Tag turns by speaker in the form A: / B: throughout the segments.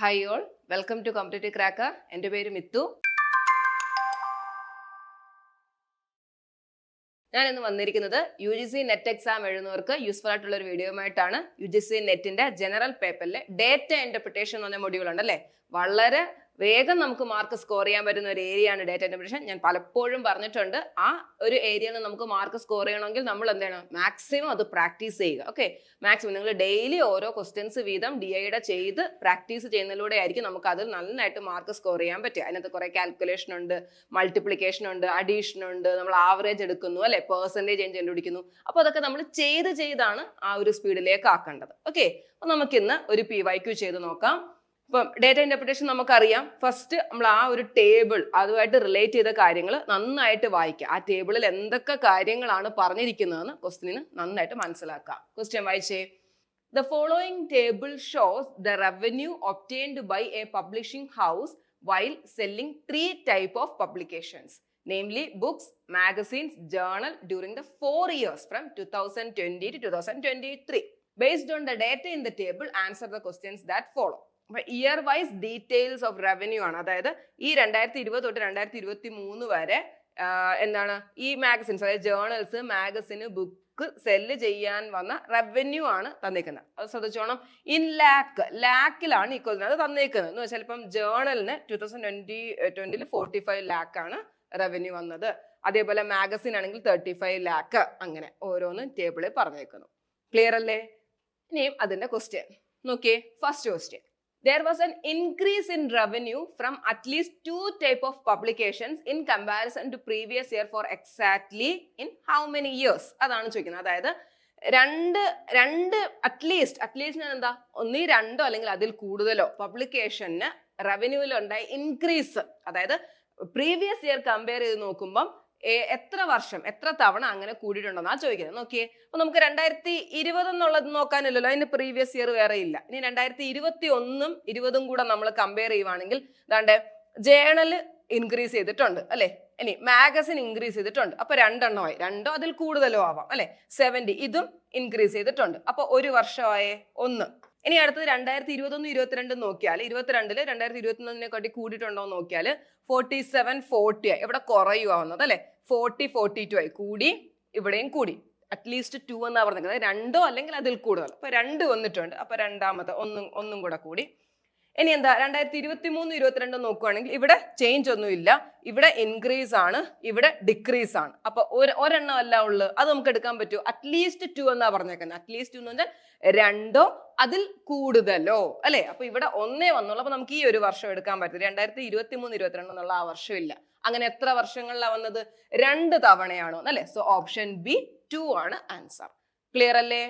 A: Hi all welcome to competitive cracker എന്റെ പേര് മിത്തു. ഞാൻ ഇന്ന് വന്നിരിക്കുന്നത് U G C net exam എഴുതുന്നവർക്ക് useful ആയിട്ടുള്ള ഒരു വീഡിയോയുമായിട്ടാണ് യു ജി സി നെറ്റിന്റെ ജനറൽ പേപ്പറിലെ ഡേറ്റ ഇന്റർപ്രിട്ടേഷൻ എന്ന് പറഞ്ഞ മൊഡ്യൂൾ ഉണ്ട് അല്ലേ വളരെ വേഗം നമുക്ക് മാർക്ക് സ്കോർ ചെയ്യാൻ പറ്റുന്ന ഒരു ഏരിയയാണ് ഡേറ്റ ഇന്റർപ്രിട്ടേഷൻ ഞാൻ പലപ്പോഴും പറഞ്ഞിട്ടുണ്ട് ആ ഒരു ഏരിയയിൽ നമുക്ക് മാർക്ക് സ്കോർ ചെയ്യണമെങ്കിൽ നമ്മൾ എന്താണ് മാക്സിമം അത് പ്രാക്ടീസ് ചെയ്യുക ഓക്കെ മാക്സിമം നിങ്ങൾ ഡെയിലി ഓരോ ക്വസ്റ്റ്യൻസ് വീതം ഡി ഐയുടെ ചെയ്ത് പ്രാക്ടീസ് ചെയ്യുന്നതിലൂടെ ആയിരിക്കും നമുക്ക് അതിൽ നന്നായിട്ട് മാർക്ക് സ്കോർ ചെയ്യാൻ പറ്റുക. അതിനകത്ത് കുറേ കാൽക്കുലേഷൻ ഉണ്ട് മൾട്ടിപ്ലിക്കേഷൻ ഉണ്ട് അഡീഷൻ ഉണ്ട് നമ്മൾ ആവറേജ് എടുക്കുന്നു അല്ലെ? പെർസെന്റേജ് ചേഞ്ച് കണ്ടുപിടിക്കുന്നു. അപ്പോൾ അതൊക്കെ നമ്മൾ ചെയ്ത് ചെയ്താണ് ആ ഒരു സ്പീഡിലേക്ക് ആക്കേണ്ടത് ഓക്കെ അപ്പോൾ നമുക്കിന്ന് ഒരു പി വൈ ക്യു ചെയ്ത് നോക്കാം. ഇപ്പം ഡേറ്റ ഇന്റർപ്രിട്ടേഷൻ നമുക്കറിയാം ഫസ്റ്റ് നമ്മൾ ആ ഒരു ടേബിൾ അതുമായിട്ട് റിലേറ്റ് ചെയ്ത കാര്യങ്ങൾ നന്നായിട്ട് വായിക്കുക ആ ടേബിളിൽ എന്തൊക്കെ കാര്യങ്ങളാണ് പറഞ്ഞിരിക്കുന്നതെന്ന് ക്വസ്റ്റിന് നന്നായിട്ട് മനസ്സിലാക്കുക ക്വസ്റ്റ്യൻ വായിച്ചേ the following table shows the revenue obtained by a publishing house while selling three type of publications namely books, magazines, journal during the four years from 2020 to 2023. Based on the data in the table, answer the questions that follow. അപ്പൊ year wise details of revenue ആണ്. അതായത് ഈ രണ്ടായിരത്തി ഇരുപത് തൊട്ട് രണ്ടായിരത്തി ഇരുപത്തി മൂന്ന് വരെ എന്താണ്? ഈ മാഗസിൻസ് അതായത് ജേണൽസ് മാഗസിന് ബുക്ക് സെല്ല് ചെയ്യാൻ വന്ന റവന്യൂ ആണ് തന്നേക്കുന്നത്. അത് ശ്രദ്ധിച്ചോണം. ഇൻ ലാക്ക് ലാക്കിലാണ് ഈ കൊല്ലുന്നത് അത് തന്നേക്കുന്നത്. എന്ന് വെച്ചാൽ ഇപ്പം ജേണലിന് ടൂ തൗസൻഡ് ട്വന്റി ട്വന്റിയിൽ ഫോർട്ടി ഫൈവ് ലാക്കാണ് റവന്യൂ വന്നത്. അതേപോലെ മാഗസിൻ ആണെങ്കിൽ തേർട്ടി ഫൈവ് ലാക്ക് അങ്ങനെ ഓരോന്നും ടേബിളിൽ പറഞ്ഞേക്കുന്നു. ക്ലിയർ അല്ലേ? ഇനിയും അതിന്റെ ക്വസ്റ്റ്യൻ നോക്കിയേ. First question there was an increase in revenue from at least two type of publications in comparison to previous year for exactly in how many years അതാണ് ചോദിക്കുന്നത് അതായത് രണ്ട് രണ്ട് അറ്റ്ലീസ്റ്റ് അറ്റ്ലീസ്റ്റ് ഞാൻ എന്താ ഒന്നീ രണ്ടോ അല്ലെങ്കിൽ അതിൽ കൂടുതലോ പബ്ലിക്കേഷന് റവന്യൂവിൽ ഉണ്ടായ ഇൻക്രീസ് അതായത് പ്രീവിയസ് ഇയർ കമ്പയർ ചെയ്ത് നോക്കുമ്പം എത്ര വർഷം എത്ര തവണ അങ്ങനെ കൂടിയിട്ടുണ്ടെന്നാ ചോദിക്കുന്നത്. നോക്കിയേ അപ്പൊ നമുക്ക് രണ്ടായിരത്തി ഇരുപത് എന്നുള്ളത് നോക്കാനില്ലല്ലോ അതിന് പ്രീവിയസ് ഇയർ വേറെ ഇല്ല. ഇനി രണ്ടായിരത്തി ഇരുപത്തി ഒന്നും ഇരുപതും കൂടെ നമ്മൾ കമ്പയർ ചെയ്യുവാണെങ്കിൽ അതാണ്ട് ജേണൽ ഇൻക്രീസ് ചെയ്തിട്ടുണ്ട് അല്ലെ? ഇനി മാഗസിൻ ഇൻക്രീസ് ചെയ്തിട്ടുണ്ട്. അപ്പൊ രണ്ടെണ്ണമായി. രണ്ടോ അതിൽ കൂടുതലോ ആവാം അല്ലെ? സെവന്റി ഇതും ഇൻക്രീസ് ചെയ്തിട്ടുണ്ട്. അപ്പൊ ഒരു വർഷമായേ ഒന്ന്. ഇനി അടുത്തത് രണ്ടായിരത്തി ഇരുപത്തൊന്ന് ഇരുപത്തിരണ്ട് നോക്കിയാൽ ഇരുപത്തിരണ്ടിൽ രണ്ടായിരത്തി ഇരുപത്തിനൊന്നിനെ കാട്ടി കൂടിയിട്ടുണ്ടോ എന്ന് നോക്കിയാൽ ഫോർട്ടി സെവൻ ഫോർട്ടി ആയി ഇവിടെ കുറയുവാവുന്നത് അല്ലെ? ഫോർട്ടി ഫോർട്ടി ടു ആയി. കൂടി ഇവിടെയും കൂടി. അറ്റ്ലീസ്റ്റ് ടു എന്നാ പറഞ്ഞിരിക്കുന്നത്. രണ്ടോ അല്ലെങ്കിൽ അതിൽ കൂടുതൽ അപ്പൊ രണ്ട് വന്നിട്ടുണ്ട്. അപ്പൊ രണ്ടാമത്തെ ഒന്നും ഒന്നും കൂടെ കൂടി. ഇനി എന്താ? രണ്ടായിരത്തി ഇരുപത്തി മൂന്ന് ഇരുപത്തിരണ്ട് നോക്കുവാണെങ്കിൽ ഇവിടെ ചേഞ്ച് ഒന്നുമില്ല. ഇവിടെ ഇൻക്രീസ് ആണ് ഇവിടെ ഡിക്രീസ് ആണ്. അപ്പൊ ഒരു ഒരെണ്ണം അല്ല ഉള്ളു. അത് നമുക്ക് എടുക്കാൻ പറ്റുമോ അറ്റ്ലീസ്റ്റ് ടു എന്നാ പറഞ്ഞേക്കുന്നത്. അറ്റ്ലീസ്റ്റ് എന്ന് പറഞ്ഞാൽ രണ്ടോ അതിൽ കൂടുതലോ? അല്ലെ? അപ്പൊ ഇവിടെ ഒന്നേ വന്നുള്ളൂ. അപ്പൊ നമുക്ക് ഈ ഒരു വർഷം എടുക്കാൻ പറ്റില്ല രണ്ടായിരത്തി ഇരുപത്തി മൂന്ന് ഇരുപത്തിരണ്ട് എന്നുള്ള ആ വർഷം ഇല്ല അങ്ങനെ എത്ര വർഷങ്ങളിലാണ് വന്നത്? രണ്ട് തവണയാണോ? അല്ലെ? സോ ഓപ്ഷൻ ബി ടു ആണ് ആൻസർ ക്ലിയർ അല്ലേ?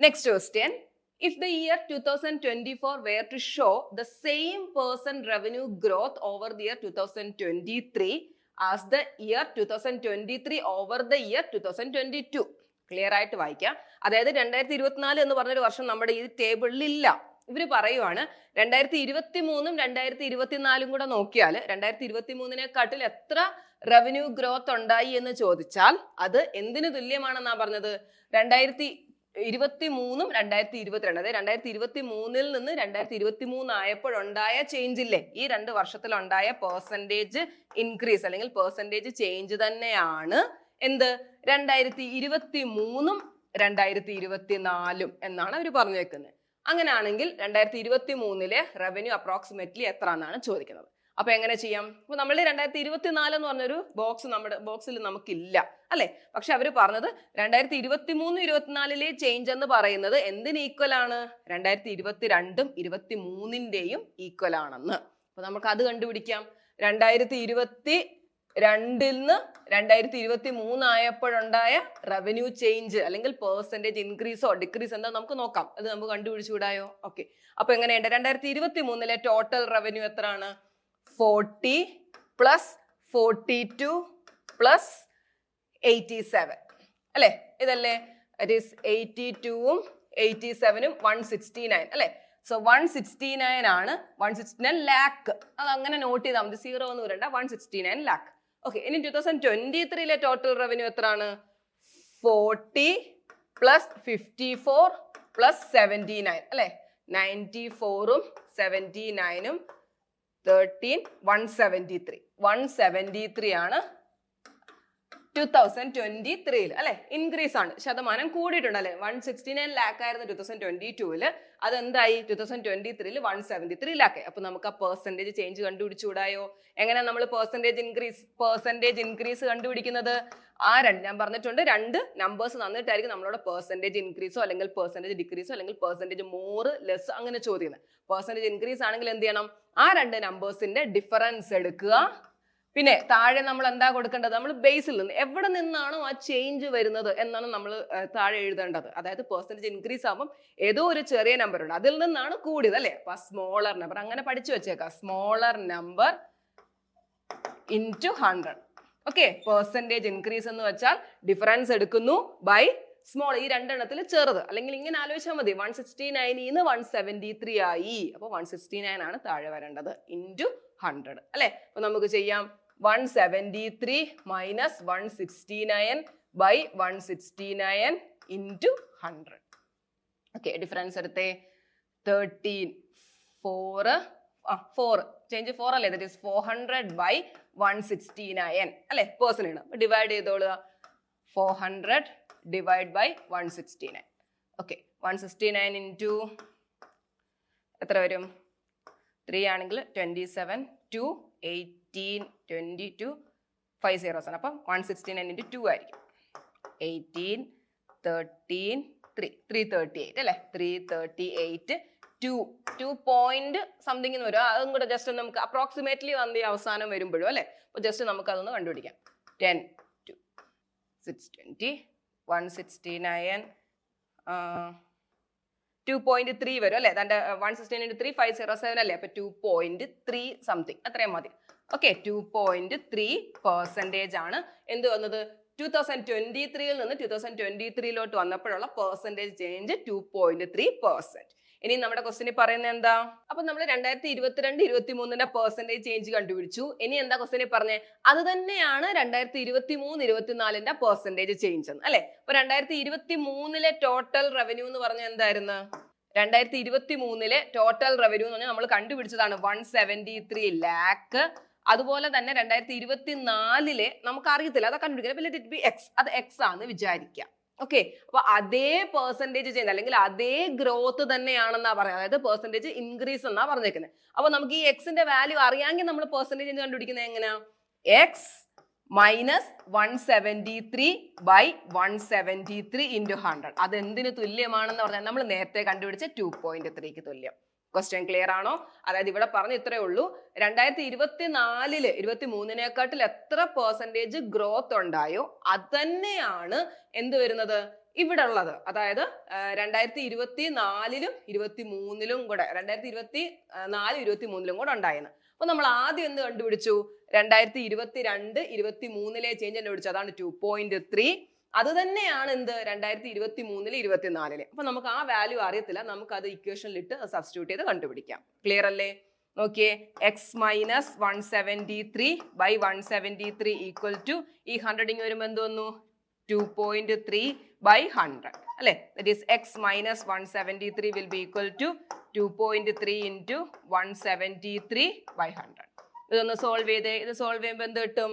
A: Next question if the year 2024 were to show the same percent revenue growth over the year 2023 as the year 2023 over the year 2022 clear ആയിട്ട് വായിക്കാം. അതായത് രണ്ടായിരത്തി ഇരുപത്തിനാല് എന്ന് പറഞ്ഞൊരു വർഷം നമ്മുടെ ഈ ടേബിളിൽ ഇല്ല. ഇവർ പറയുവാണ് രണ്ടായിരത്തി ഇരുപത്തി മൂന്നും രണ്ടായിരത്തി ഇരുപത്തിനാലും കൂടെ നോക്കിയാൽ രണ്ടായിരത്തി ഇരുപത്തി മൂന്നിനെക്കാട്ടിൽ എത്ര റവന്യൂ ഗ്രോത്ത് ഉണ്ടായി എന്ന് ചോദിച്ചാൽ അത് എന്തിനു തുല്യമാണെന്നാ പറഞ്ഞത്? രണ്ടായിരത്തി ഇരുപത്തി മൂന്നും രണ്ടായിരത്തി ഇരുപത്തിരണ്ട് അതായത് രണ്ടായിരത്തി ഇരുപത്തി മൂന്നിൽ നിന്ന് രണ്ടായിരത്തി ഇരുപത്തി മൂന്ന് ആയപ്പോഴുണ്ടായ ചേഞ്ച് ഇല്ലേ? ഈ രണ്ട് വർഷത്തിലുണ്ടായ പേഴ്സന്റേജ് ഇൻക്രീസ് അല്ലെങ്കിൽ പേഴ്സന്റേജ് ചേഞ്ച് തന്നെയാണ്. എന്ത്? രണ്ടായിരത്തി ഇരുപത്തി മൂന്നും രണ്ടായിരത്തി ഇരുപത്തി നാലും എന്നാണ് അവർ പറഞ്ഞേക്കുന്നത് അങ്ങനെയാണെങ്കിൽ രണ്ടായിരത്തി ഇരുപത്തി മൂന്നിലെ റവന്യൂ അപ്രോക്സിമേറ്റ്ലി എത്ര എന്നാണ് ചോദിക്കുന്നത്. അപ്പൊ എങ്ങനെ ചെയ്യാം? ഇപ്പൊ നമ്മൾ രണ്ടായിരത്തി ഇരുപത്തി നാല് എന്ന് പറഞ്ഞൊരു ബോക്സ് നമ്മുടെ ബോക്സിൽ നമുക്കില്ല അല്ലെ? പക്ഷെ അവർ പറഞ്ഞത് രണ്ടായിരത്തി ഇരുപത്തി മൂന്ന് ഇരുപത്തിനാലിലെ ചേഞ്ച് എന്ന് പറയുന്നത് എന്തിന് ഈക്വൽ ആണ്? രണ്ടായിരത്തി ഇരുപത്തി രണ്ടും ഇരുപത്തി മൂന്നിന്റെയും ഈക്വൽ ആണെന്ന്. അപ്പൊ നമുക്ക് അത് കണ്ടുപിടിക്കാം. രണ്ടായിരത്തി ഇരുപത്തി രണ്ടിൽ നിന്ന് രണ്ടായിരത്തി ഇരുപത്തി മൂന്നായപ്പോഴുണ്ടായ റവന്യൂ ചേഞ്ച് അല്ലെങ്കിൽ പേഴ്സന്റേജ് ഇൻക്രീസോ ഡിക്രീസ് എന്താ നമുക്ക് നോക്കാം. അത് നമുക്ക് കണ്ടുപിടിച്ചു വിടായോ? ഓക്കെ അപ്പൊ എങ്ങനെയുണ്ട്? രണ്ടായിരത്തി ഇരുപത്തി മൂന്നിലെ ടോട്ടൽ റവന്യൂ എത്രയാണ്? Forty plus forty two plus eighty seven അല്ലേ? ഇതല്ലേ? ഇറ്റ് ഈസ് എയ്റ്റി ടുവും എയ്റ്റി സെവനും വൺ സിക്സ്റ്റി നയൻ അല്ലേ? സോ വൺ സിക്സ്റ്റി നയൻ ആണ് വൺ സിക്സ്റ്റി നയൻ ലാക്ക് അത് അങ്ങനെ നോട്ട് ചെയ്താൽ മതി. സീറോ എന്ന് വരണ്ട. One sixty nine lakh okay ഇനി ടു തൗസൻഡ് ട്വന്റി ത്രീയിലെ ടോട്ടൽ റവന്യൂ എത്രയാണ്? Forty plus fifty four plus seventy nine അല്ലേ? നയന്റി ഫോറും seventy നയനും thirteen one seventy three one seventy three ആണ് ടു തൗസൻഡ് ട്വന്റി ത്രീയിൽ അല്ലെ? ഇൻക്രീസ് ആണ്. ശതമാനം കൂടിയിട്ടുണ്ട് അല്ലെ? വൺ സിക്സ്റ്റി നയൻ ലാക്ക് ആയിരുന്നു ടു തൗസൻഡ് ട്വന്റി ടൂവിൽ അതെന്തായി? ടു തൗസൻഡ് ട്വന്റി ത്രീയിൽ വൺ സെവന്റി ത്രീ ലാക്ക്. അപ്പൊ നമുക്ക് ആ പെർസെന്റേജ് ചേഞ്ച് കണ്ടുപിടിച്ചുകൂടായോ? എങ്ങനെ നമ്മൾ പെർസെന്റേജ് ഇൻക്രീസ് പെർസെന്റേജ് ഇൻക്രീസ് കണ്ടുപിടിക്കുന്നത്? ആ രണ്ട് ഞാൻ പറഞ്ഞിട്ടുണ്ട് രണ്ട് നമ്പേഴ്സ് തന്നിട്ടായിരിക്കും നമ്മളോട് പെർസെന്റേജ് ഇൻക്രീസോ അല്ലെങ്കിൽ പെർസെന്റേജ് ഡിക്രീസോ അല്ലെങ്കിൽ പെർസെന്റേജ് മോർ ലെസ് അങ്ങനെ ചോദിക്കുന്നത് പെർസെന്റേജ് ഇൻക്രീസ് ആണെങ്കിൽ എന്ത് ചെയ്യണം? ആ രണ്ട് നമ്പേഴ്സിന്റെ ഡിഫറൻസ് എടുക്കുക. പിന്നെ താഴെ നമ്മൾ എന്താ കൊടുക്കേണ്ടത്? നമ്മൾ ബേസിൽ നിന്ന് എവിടെ നിന്നാണോ ആ ചേഞ്ച് വരുന്നത് എന്നാണ് നമ്മൾ താഴെ എഴുതേണ്ടത്. അതായത് പെർസെന്റേജ് ഇൻക്രീസ് ആകുമ്പോൾ ഏതോ ഒരു ചെറിയ നമ്പർ ഉണ്ട്. അതിൽ നിന്നാണ് കൂടിയത് അല്ലേ? അപ്പൊ സ്മോളർ നമ്പർ അങ്ങനെ പഠിച്ചു വെച്ചേക്കാം. Smaller number into hundred okay percentage increase എന്ന് വെച്ചാൽ ഡിഫറൻസ് എടുക്കുന്നു ബൈ സ്മോൾ ഈ രണ്ടെണ്ണത്തിൽ ചെറുത്. അല്ലെങ്കിൽ ഇങ്ങനെ ആലോചിച്ചാൽ മതി. വൺ സിക്സ്റ്റി നയനിന്ന് വൺ സെവന്റി ത്രീ ആയി. അപ്പോൾ വൺ സിക്സ്റ്റി നയൻ ആണ് താഴെ വരേണ്ടത് ഇന്റു ഹൺഡ്രഡ് അല്ലേ? അപ്പോൾ നമുക്ക് ചെയ്യാം. One seventy three minus one sixty nine by one sixty nine into hundred okay difference എടുത്തേ. തേർട്ടീൻ ഫോർ ആ ഫോർ ചേഞ്ച് ഫോർ അല്ലേ? That is four hundred by one sixty nine അല്ലേ? Person divide ചെയ്തോളുക. Four hundred nine okay one sixty nine into എത്ര വരും? Three ആണെങ്കിൽ twenty seven two eighteen twenty two five zeros ആണ് അപ്പം one sixty nine into two ആയിരിക്കും. Eighteen thirteen three three thirty eight അല്ലേ? Three thirty eight two two point വരും. അതും കൂടെ ജസ്റ്റ് നമുക്ക് അപ്രോക്സിമേറ്റ്ലി വന്ന് ഈ അവസാനം വരുമ്പോഴും അല്ലേ? അപ്പോൾ ജസ്റ്റ് നമുക്ക് അതൊന്ന് കണ്ടുപിടിക്കാം. Ten two six twenty one sixty nine two point three വരും അല്ലേ? തന്റെ one sixteen into three five zero seven അല്ലേ? അപ്പോൾ ടു പോയിന്റ് ത്രീ സംതിങ് അത്രയും മതി. Okay two point three percentage ആണ്. എന്ത് വന്നത്? ടു തൗസൻഡ് ട്വന്റി ത്രീയിൽ നിന്ന് ടു തൗസൻഡ് ട്വന്റി ത്രീയിലോട്ട് വന്നപ്പോഴുള്ള percentage change two point three percent ഇനി നമ്മുടെ ക്വസ്റ്റിനിൽ പറയുന്നത് എന്താ? അപ്പൊ നമ്മൾ രണ്ടായിരത്തി ഇരുപത്തിരണ്ട് ഇരുപത്തി മൂന്നിന്റെ പെർസെന്റേജ് ചേഞ്ച് കണ്ടുപിടിച്ചു. ഇനി എന്താ ക്വസ്റ്റിനിൽ പറഞ്ഞേ? അത് തന്നെയാണ് രണ്ടായിരത്തി ഇരുപത്തി മൂന്ന് ഇരുപത്തിനാലിന്റെ പെർസെന്റേജ് ചേഞ്ച് എന്ന്. അല്ലെ? അപ്പൊ രണ്ടായിരത്തി ഇരുപത്തി മൂന്നിലെ ടോട്ടൽ റവന്യൂ എന്ന് പറഞ്ഞ എന്തായിരുന്നു? രണ്ടായിരത്തി ഇരുപത്തി മൂന്നിലെ ടോട്ടൽ റവന്യൂ എന്ന് പറഞ്ഞാൽ നമ്മൾ കണ്ടുപിടിച്ചതാണ് വൺ സെവന്റി ത്രീ ലാക്ക് അതുപോലെ തന്നെ രണ്ടായിരത്തി ഇരുപത്തി നാലിലെ നമുക്ക് അറിയത്തില്ല അതാ കണ്ടുപിടിക്കുന്നത്. ലെറ്റ് ഇറ്റ് ബി എക്സ് അത് എക്സ് ആണെന്ന് വിചാരിക്കാം. ഓക്കെ അപ്പൊ അതേ പെർസെന്റേജ് ചെയ്യുന്ന അല്ലെങ്കിൽ അതേ ഗ്രോത്ത് തന്നെയാണെന്നാ പറയുന്നത് അതായത് പെർസെന്റേജ് ഇൻക്രീസ് എന്നാ പറഞ്ഞേക്കുന്നത് അപ്പൊ നമുക്ക് ഈ എക്സിന്റെ വാല്യൂ അറിയാമെങ്കിൽ നമ്മൾ പെർസെന്റേജ് കണ്ടുപിടിക്കുന്നത് എങ്ങനെയാ x minus one seventy three by one seventy three into hundred അത് എന്തിന് തുല്യമാണെന്ന് പറഞ്ഞാൽ നമ്മൾ നേരത്തെ കണ്ടുപിടിച്ച ടു പോയിന്റ് ത്രീക്ക് തുല്യം. ക്വസ്റ്റ്യൻ ക്ലിയർ ആണോ? അതായത് ഇവിടെ പറഞ്ഞ ഇത്രയേ ഉള്ളൂ. രണ്ടായിരത്തി ഇരുപത്തി നാലിൽ ഇരുപത്തി മൂന്നിനെക്കാട്ടിൽ എത്ര പെർസെന്റേജ് ഗ്രോത്ത് ഉണ്ടായോ? അതന്നെയാണ് തന്നെയാണ് എന്ത് വരുന്നത്? ഇവിടെ ഉള്ളത്. അതായത് രണ്ടായിരത്തി ഇരുപത്തി നാലിലും ഇരുപത്തി മൂന്നിലും കൂടെ രണ്ടായിരത്തി ഇരുപത്തി നാല് ഇരുപത്തി മൂന്നിലും കൂടെ ഉണ്ടായിരുന്നു അപ്പൊ നമ്മൾ ആദ്യം എന്ത് കണ്ടുപിടിച്ചു? രണ്ടായിരത്തി ഇരുപത്തി രണ്ട് ഇരുപത്തി മൂന്നിലെ ചേഞ്ച് കണ്ടുപിടിച്ചു. അതാണ് ടു പോയിന്റ് ത്രീ അത് തന്നെയാണ് എന്ത്? രണ്ടായിരത്തി ഇരുപത്തി മൂന്നിൽ ഇരുപത്തിനാലിൽ. അപ്പൊ നമുക്ക് ആ വാല്യൂ അറിയത്തില്ല. നമുക്ക് അത് ഇക്വേഷനിൽ ഇട്ട് സബ്സ്റ്റിറ്റ്യൂട്ട് ചെയ്ത് കണ്ടുപിടിക്കാം. ക്ലിയർ അല്ലേ? നോക്കിയേ. X minus one seventy three by one seventy three equal to ഈ ഹൺഡ്രഡിങ് വരുമ്പോൾ എന്ത് വന്നു? Two point three by hundred അല്ലെ? That is x minus one seventy three will be equal to two point three into one seventy three by hundred ഇതൊന്ന് solve ചെയ്തേ. ഇത് solve ചെയ്യുമ്പോൾ എന്ത് കിട്ടും?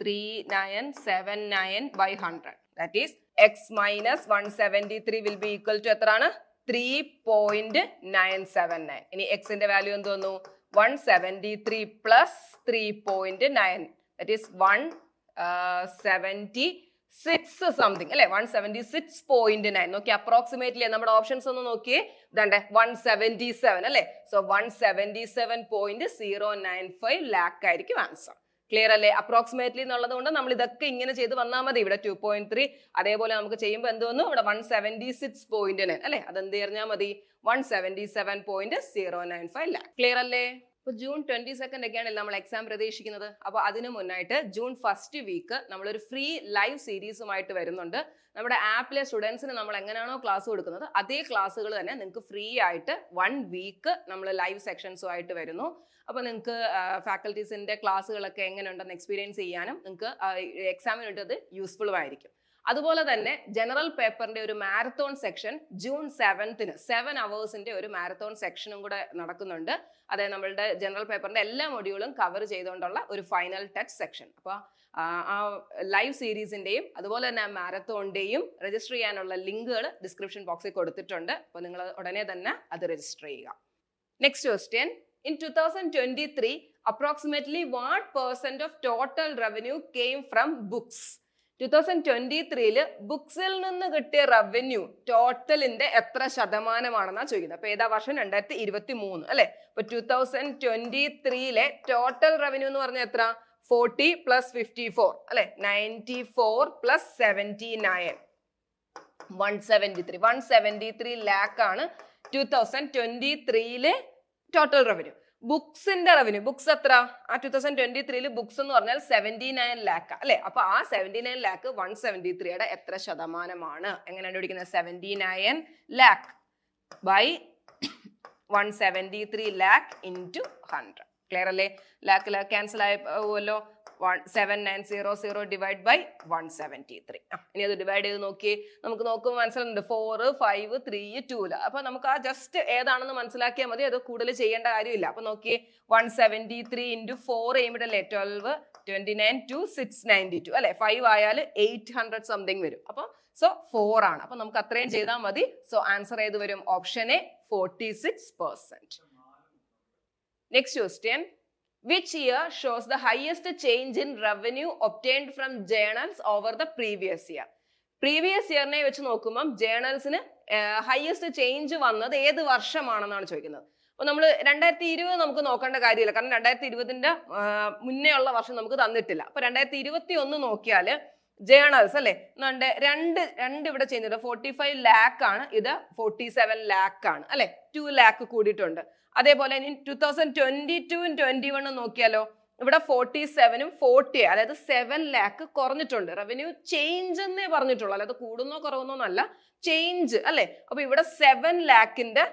A: Three nine seven nine by hundred that is x minus one seventy three will be equal to എത്രയാണ്? Three point nine seven nine ഇനി എക്സിന്റെ value എന്ത് വന്നു? One seventy three plus three point nine that is one seventy six something അല്ലെ? One seventy six point nine നോക്കി approximately നമ്മുടെ options ഒന്ന് നോക്കിയേ. ഇതണ്ടേ വൺ സെവന്റി സെവൻ അല്ലെ? So one seventy seven point zero nine five lakh ആയിരിക്കും answer clear അല്ലേ? Approximately എന്നുള്ളത് കൊണ്ട് നമ്മൾ ഇതൊക്കെ ഇങ്ങനെ ചെയ്ത് വന്നാൽ മതി. ഇവിടെ ടു പോയിന്റ് ത്രീ അതേപോലെ നമുക്ക് ചെയ്യുമ്പോൾ എന്ത് വന്നു? ഇവിടെ one seventy six point nine അല്ലേ? അതെന്ത് പറഞ്ഞാൽ മതി? One seventy seven point zero nine five lakh clear അല്ലേ? ഇപ്പൊ ജൂൺ ട്വന്റി സെക്കൻഡ് ഒക്കെയാണ് നമ്മൾ എക്സാം പ്രതീക്ഷിക്കുന്നത്. അപ്പൊ അതിന് മുന്നായിട്ട് ജൂൺ ഫസ്റ്റ് വീക്ക് നമ്മളൊരു ഫ്രീ ലൈവ് സീരീസുമായിട്ട് വരുന്നുണ്ട്. നമ്മുടെ ആപ്പിലെ സ്റ്റുഡൻസിന് നമ്മൾ എങ്ങനെയാണോ ക്ലാസ് കൊടുക്കുന്നത് അതേ ക്ലാസ്സുകൾ തന്നെ നിങ്ങൾക്ക് ഫ്രീ ആയിട്ട് വൺ വീക്ക് നമ്മൾ ലൈവ് സെക്ഷൻസുമായിട്ട് വരുന്നു. അപ്പോൾ നിങ്ങൾക്ക് ഫാക്കൽറ്റീസിന്റെ ക്ലാസ്സുകളൊക്കെ എങ്ങനെയുണ്ടെന്ന് എക്സ്പീരിയൻസ് ചെയ്യാനും നിങ്ങൾക്ക് എക്സാമിന് വേണ്ടി അത് യൂസ്ഫുള്ളും ആയിരിക്കും അതുപോലെ തന്നെ ജനറൽ പേപ്പറിന്റെ ഒരു മാരത്തോൺ സെക്ഷൻ ജൂൺ സെവൻത്തിന് സെവൻ അവേഴ്സിന്റെ ഒരു മാരത്തോൺ സെക്ഷനും കൂടെ നടക്കുന്നുണ്ട്. അതായത് നമ്മളുടെ ജനറൽ പേപ്പറിന്റെ എല്ലാ മൊഡ്യൂളും കവർ ചെയ്തുകൊണ്ടുള്ള ഒരു ഫൈനൽ ടച്ച് സെക്ഷൻ അപ്പോൾ ആ ലൈവ് സീരീസിന്റെയും അതുപോലെ തന്നെ മാരത്തോണിന്റെയും രജിസ്റ്റർ ചെയ്യാനുള്ള ലിങ്കുകൾ ഡിസ്ക്രിപ്ഷൻ ബോക്സിൽ കൊടുത്തിട്ടുണ്ട്. അപ്പോൾ നിങ്ങൾ ഉടനെ തന്നെ അത് രജിസ്റ്റർ ചെയ്യുക. Next question twenty three approximately what percent of total revenue came from books two thousand twenty ത്രീയിൽ ബുക്സിൽ നിന്ന് കിട്ടിയ റവന്യൂ ടോട്ടലിന്റെ എത്ര ശതമാനമാണെന്നാണ് ചോദിക്കുന്നത്. അപ്പൊ ഏതാ വർഷം? രണ്ടായിരത്തി ഇരുപത്തി മൂന്ന് അല്ലെ? അപ്പൊ ടു തൗസൻഡ് ട്വന്റി ത്രീയിലെ ടോട്ടൽ റവന്യൂ എന്ന് പറഞ്ഞാൽ എത്ര? ഫോർട്ടി പ്ലസ് ഫിഫ്റ്റി ഫോർ അല്ലെ? Ninety four plus seventy nine one seventy three one seventy three lakh ആണ് ടു തൗസൻഡ് ട്വന്റി ത്രീയിലെ ടോട്ടൽ റവന്യൂ ബുക്സിന്റെ റവന്യൂ ബുക്സ് എത്ര? ആ ടൂ തൗസൻഡ് ട്വന്റി ത്രീയിൽ ബുക്സ് എന്ന് പറഞ്ഞാൽ സെവന്റി നയൻ ലാക്ക് അല്ലെ? അപ്പൊ ആ seventy nine lakh one seventy ത്രീയുടെ എത്ര ശതമാനമാണ്? എങ്ങനെ കണ്ടുപിടിക്കുന്നത്? Seventy nine lakh by one seventy three lakh into hundred clear അല്ലേ ലാക്ക് ലാക്ക് ക്യാൻസൽ ആയല്ലോ one seven nine zero zero divide by one seventy three ഇനി അത് ഡിവൈഡ് ചെയ്ത് നോക്കി. നമുക്ക് നോക്കുമ്പോൾ മനസ്സിലുണ്ട് ഫോർ ഫൈവ് ത്രീ ടൂൽ അപ്പൊ നമുക്ക് ആ ജസ്റ്റ് ഏതാണെന്ന് മനസ്സിലാക്കിയാൽ മതി. അത് കൂടുതൽ ചെയ്യേണ്ട കാര്യമില്ല. അപ്പൊ നോക്കി. One seventy three into four ചെയ്യുമ്പോഴല്ലേ twelve twenty nine two six ninety two അല്ലെ? ഫൈവ് ആയാൽ എയ്റ്റ് ഹൺഡ്രഡ് സംതിങ് വരും. അപ്പോൾ സോ ഫോർ ആണ്. അപ്പൊ നമുക്ക് അത്രയും ചെയ്താൽ മതി. സോ ആൻസർ ഏത് വരും? Option A forty six percent next question which year shows the highest change in revenue obtained from journals over the previous year? Previous ഇയറിനെ വെച്ച് നോക്കുമ്പം ജേണൽസിന് ഹയസ്റ്റ് ചേഞ്ച് വന്നത് ഏത് വർഷമാണെന്നാണ് ചോദിക്കുന്നത്. അപ്പൊ നമ്മൾ രണ്ടായിരത്തി ഇരുപത് നമുക്ക് നോക്കേണ്ട കാര്യമില്ല. കാരണം രണ്ടായിരത്തി ഇരുപതിന്റെ മുന്നേ ഉള്ള വർഷം നമുക്ക് തന്നിട്ടില്ല. അപ്പൊ രണ്ടായിരത്തി ഇരുപത്തി ഒന്ന് നോക്കിയാൽ ജേണൽസ് അല്ലെ രണ്ട് രണ്ട് ഇവിടെ ചെയ്യുന്നുണ്ട്. ഫോർട്ടി ഫൈവ് ലാക്ക് ആണ്. ഇത് ഫോർട്ടി സെവൻ ലാക്ക് ആണ്. അല്ലെ? ടു ലാക്ക് കൂടിയിട്ടുണ്ട്. അതേപോലെ ഇനി ടു തൗസൻഡ് ട്വന്റി ടുവും ട്വന്റി വണ്ണും നോക്കിയാലോ ഇവിടെ ഫോർട്ടി സെവനും ഫോർട്ടി അതായത് സെവൻ ലാക്ക് കുറഞ്ഞിട്ടുണ്ട്. റവന്യൂ ചേഞ്ച് എന്നേ പറഞ്ഞിട്ടുള്ളൂ. അല്ലാതെ കൂടുന്നോ കുറവുന്നോ എന്നല്ല ചേഞ്ച് അല്ലെ? അപ്പൊ ഇവിടെ സെവൻ ലാക്കിന്റെ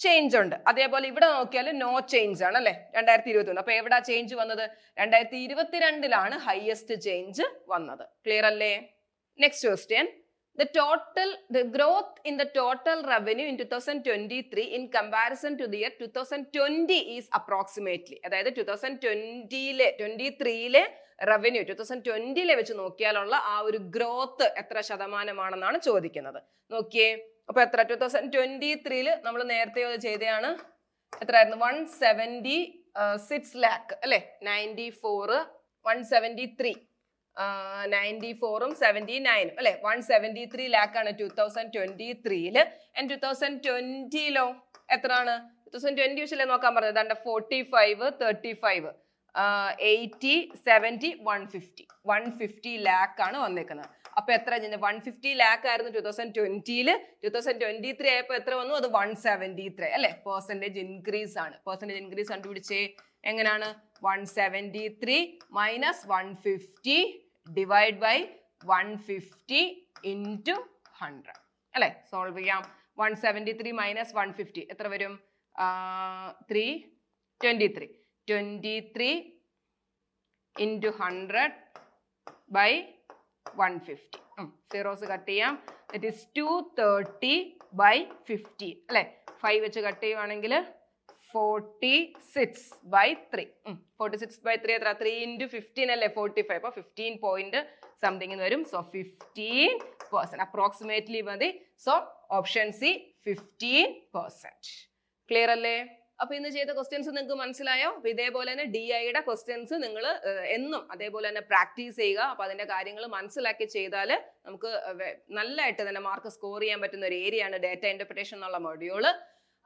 A: ചേഞ്ച് ഉണ്ട്. അതേപോലെ ഇവിടെ നോക്കിയാൽ നോ ചേഞ്ച് ആണ് അല്ലെ? രണ്ടായിരത്തി ഇരുപത്തി ഒന്ന് അപ്പൊ എവിടാ ചേഞ്ച് വന്നത്? രണ്ടായിരത്തി ഇരുപത്തിരണ്ടിലാണ് ഹയസ്റ്റ് ചേഞ്ച് വന്നത്. ക്ലിയർ അല്ലേ? Next question the total the growth in the total revenue in 2023 in comparison to the year 2020 is approximately അതായത് ടു തൗസൻഡ് ട്വന്റിയിലെ ട്വന്റി ത്രീയിലെ റവന്യൂ ടു തൗസൻഡ് ട്വന്റിയിലെ വെച്ച് നോക്കിയാലുള്ള ആ ഒരു ഗ്രോത്ത് എത്ര ശതമാനമാണെന്നാണ് ചോദിക്കുന്നത്. നോക്കിയേ അപ്പൊ എത്ര? ടു തൗസൻഡ് ട്വന്റി ത്രീയിൽ നമ്മൾ നേരത്തെ ചെയ്തതാണ് എത്രയായിരുന്നു? വൺ സെവന്റി സിക്സ് ലാക്ക് അല്ലെ? Ninety four one seventy three ninety ഫോറും സെവന്റി നയനും അല്ലെ? വൺ സെവന്റി ത്രീ ലാക്ക് ആണ് ടൂ തൗസൻഡ് ട്വന്റി ത്രീയിൽ ആൻഡ് ടൂ തൗസൻഡ് ട്വന്റിയിലോ എത്രയാണ് ടൂ തൗസൻഡ് ട്വന്റി വെച്ചല്ലേ നോക്കാൻ പറഞ്ഞത്? അതാണ്ട് forty five thirty five eighty seventy one fifty one fifty lakh ആണ് വന്നേക്കുന്നത്. അപ്പോൾ എത്ര വൺ ഫിഫ്റ്റി ലാക്ക് ആയിരുന്നു ടൂ തൗസൻഡ് ട്വന്റിയിൽ ടൂ തൗസൻഡ് ട്വന്റി ത്രീ ആയപ്പോൾ എത്ര വന്നു? അത് വൺ സെവന്റി ത്രീ അല്ലെ? പെർസെന്റേജ് ഇൻക്രീസ് ആണ്. പെർസെന്റേജ് ഇൻക്രീസ് കണ്ടുപിടിച്ചേ. എങ്ങനെയാണ് one seventy three minus one fifty divide by one fifty into hundred അല്ലേ? സോൾവ് ചെയ്യാം. One seventy three minus one fifty എത്ര വരും? Three twenty three twenty three into hundred by one fifty zeros cut ചെയ്യാം. That is two thirty by fifty അല്ലേ? Five വെച്ച് cut ചെയ്യുവാണെങ്കിൽ forty six by three forty six by three എത്ര? Three into fifteen അല്ലേ? Forty five അപ്പോൾ fifteen point something എന്ന് വരും. So fifteen percent approximately മതി. So option C fifteen percent clear അല്ലേ? അപ്പൊ ഇന്ന് ചെയ്ത ക്വസ്റ്റ്യൻസ് നിങ്ങൾക്ക് മനസ്സിലായോ? അപ്പൊ ഇതേപോലെ തന്നെ ഡി ഐയുടെ ക്വസ്റ്റ്യൻസ് നിങ്ങൾ എന്നും അതേപോലെ തന്നെ പ്രാക്ടീസ് ചെയ്യുക. അപ്പൊ അതിന്റെ കാര്യങ്ങൾ മനസ്സിലാക്കി ചെയ്താൽ നമുക്ക് നല്ലതായിട്ട് തന്നെ മാർക്ക് സ്കോർ ചെയ്യാൻ പറ്റുന്ന ഒരു ഏരിയയാണ് ഡേറ്റ ഇന്റർപ്രിട്ടേഷൻ എന്നുള്ള മൊഡ്യൂൾ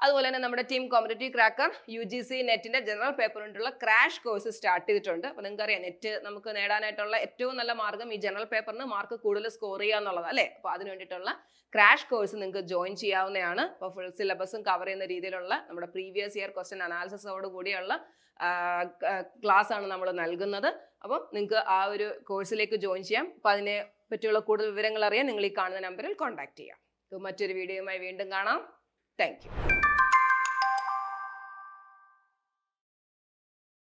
A: അതുപോലെ തന്നെ നമ്മുടെ team competitive cracker U G C നെറ്റിന്റെ ജനറൽ പേപ്പർ കൊണ്ടുള്ള ക്രാഷ് കോഴ്സ് സ്റ്റാർട്ട് ചെയ്തിട്ടുണ്ട്. അപ്പൊ നിങ്ങൾക്ക് അറിയാം നെറ്റ് നമുക്ക് നേടാനായിട്ടുള്ള ഏറ്റവും നല്ല മാർഗം ഈ ജനറൽ പേപ്പറിന് മാർക്ക് കൂടുതൽ സ്കോർ ചെയ്യുക എന്നുള്ളത് അല്ലേ? അപ്പൊ അതിന് വേണ്ടിയിട്ടുള്ള ക്രാഷ് കോഴ്സ് നിങ്ങൾക്ക് ജോയിൻ ചെയ്യാവുന്നതാണ്. അപ്പോൾ ഫുൾ സിലബസും കവർ ചെയ്യുന്ന രീതിയിലുള്ള നമ്മുടെ പ്രീവിയസ് ഇയർ ക്വസ്റ്റ്യൻ അനാലിസിസോട് കൂടിയുള്ള ക്ലാസ് ആണ് നമ്മൾ നൽകുന്നത്. അപ്പം നിങ്ങൾക്ക് ആ ഒരു കോഴ്സിലേക്ക് ജോയിൻ ചെയ്യാം. അപ്പം അതിനെ പറ്റിയുള്ള കൂടുതൽ വിവരങ്ങൾ അറിയാൻ നിങ്ങൾ ഈ കാണുന്ന നമ്പറിൽ കോൺടാക്ട് ചെയ്യാം. അപ്പോൾ മറ്റൊരു വീഡിയോയുമായി വീണ്ടും കാണാം. താങ്ക്